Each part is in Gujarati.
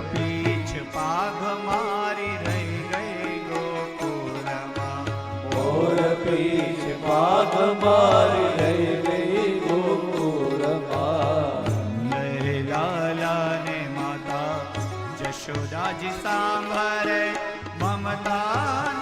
પીછ પાઘ મારી રહી ગઈ ગોકુળમાં. મોર પીછ પાઘ મારી રહી ગઈ ગોકુળમાં. લહે લાલાને માતા જશોદાજી સાંભરે મમતા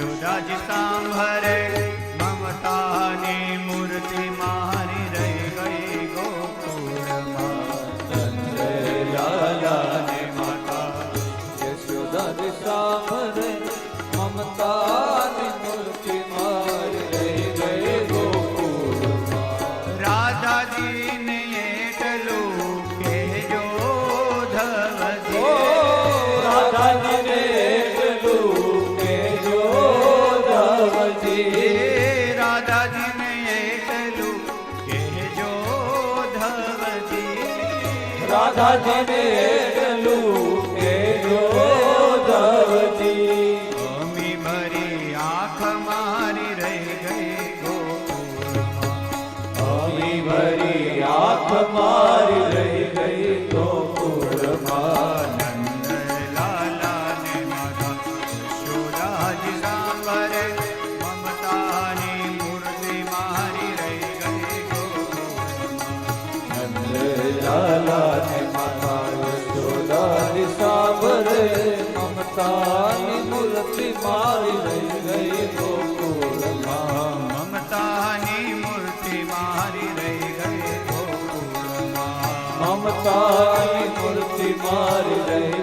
યશોદાજી સાંભરે દાદાજીને એટલું કહેજો ધવજી રાધાજીને એટલું કહેજો ધવજી અમી મરી આંખ મારી લાલાને માતા યશોદાની સાબરે મમતાની મૂર્તિ મારી રહી ગઈ ગોકુળમાં મમતાની મૂર્તિ મારી રહી ગઈ ગોકુળમાં મમતાની મૂર્તિ મારી રહી